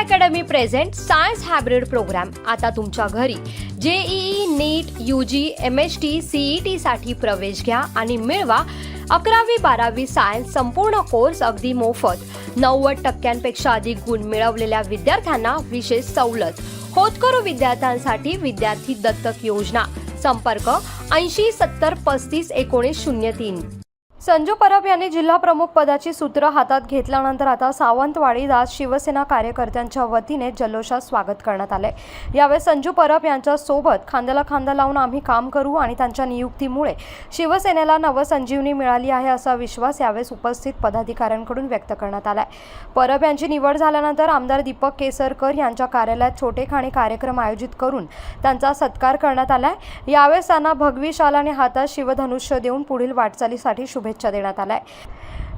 Academy present science hybrid program आता तुमच्या घरी JEE NEET U G M H T CE T साठी प्रवेश घ्या आणि मिळवा अकरावी बारावी सायन्स संपूर्ण कोर्स अगदी मोफत. नव्वद टक्क्यांपेक्षा अधिक गुण मिळवलेल्या विद्यार्थ्यांना विशेष सवलत. होतकरू विद्यार्थ्यांसाठी विद्यार्थी दत्तक योजना. संपर्क ऐंशी सत्तर पस्तीस एकोणीस शून्य तीन. संजू परब यांनी जिल्हा प्रमुख पदाची सूत्र हातात घेतल्यानंतर आता सावंतवाडीदास शिवसेना कार्यकर्त्यांच्या वतीने जल्लोषात स्वागत करण्यात आले यावेळी संजू परब यांच्या सोबत खांद्याला खांदा लावून आम्ही काम करू आणि त्यांच्या नियुक्तीमुळे शिवसेनेला नवसंजीवनी मिळाली आहे असा विश्वास यावेळेस उपस्थित पदाधिकाऱ्यांकडून व्यक्त करण्यात आलाय. परब यांची निवड झाल्यानंतर आमदार दीपक केसरकर यांच्या कार्यालयात छोटेखानी कार्यक्रम आयोजित करून त्यांचा सत्कार करण्यात आलाय. यावेळेस त्यांना भगवी शाल आणि हातात शिवधनुष्य देऊन पुढील वाटचालीसाठी शुभेच्छा देण्यात आल्या.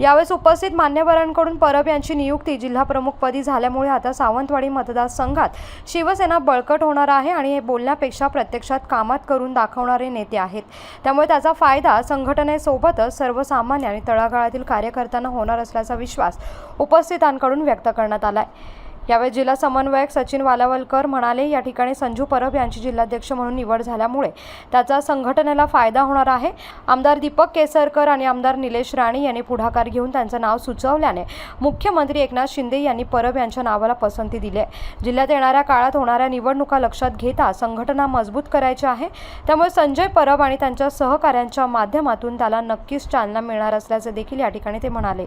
यावेळेस उपस्थित मान्यवरांकडून परब यांची नियुक्ती जिल्हाप्रमुखपदी झाल्यामुळे आता सावंतवाडी मतदारसंघात शिवसेना बळकट होणार आहे आणि हे बोलण्यापेक्षा प्रत्यक्षात कामात करून दाखवणारे नेते आहेत. त्यामुळे त्याचा फायदा संघटनेसोबतच सर्वसामान्य आणि तळागाळातील कार्यकर्त्यांना होणार असल्याचा विश्वास उपस्थितांकडून व्यक्त करण्यात आला आहे यावेळी जिल्हा समन्वयक सचिन वालावलकर म्हणाले या ठिकाणी संजू परब यांची जिल्हाध्यक्ष म्हणून निवड झाल्यामुळे त्याचा संघटनेला फायदा होणार आहे. आमदार दीपक केसरकर आणि आमदार निलेश राणे यांनी पुढाकार घेऊन त्यांचं नाव सुचवल्याने मुख्यमंत्री एकनाथ शिंदे यांनी परब यांच्या नावाला पसंती दिली आहे. जिल्ह्यात येणाऱ्या काळात होणाऱ्या निवडणुका लक्षात घेता संघटना मजबूत करायची आहे. त्यामुळे संजय परब आणि त्यांच्या सहकाऱ्यांच्या माध्यमातून त्याला नक्कीच चालना मिळणार असल्याचे देखील या ठिकाणी ते म्हणाले.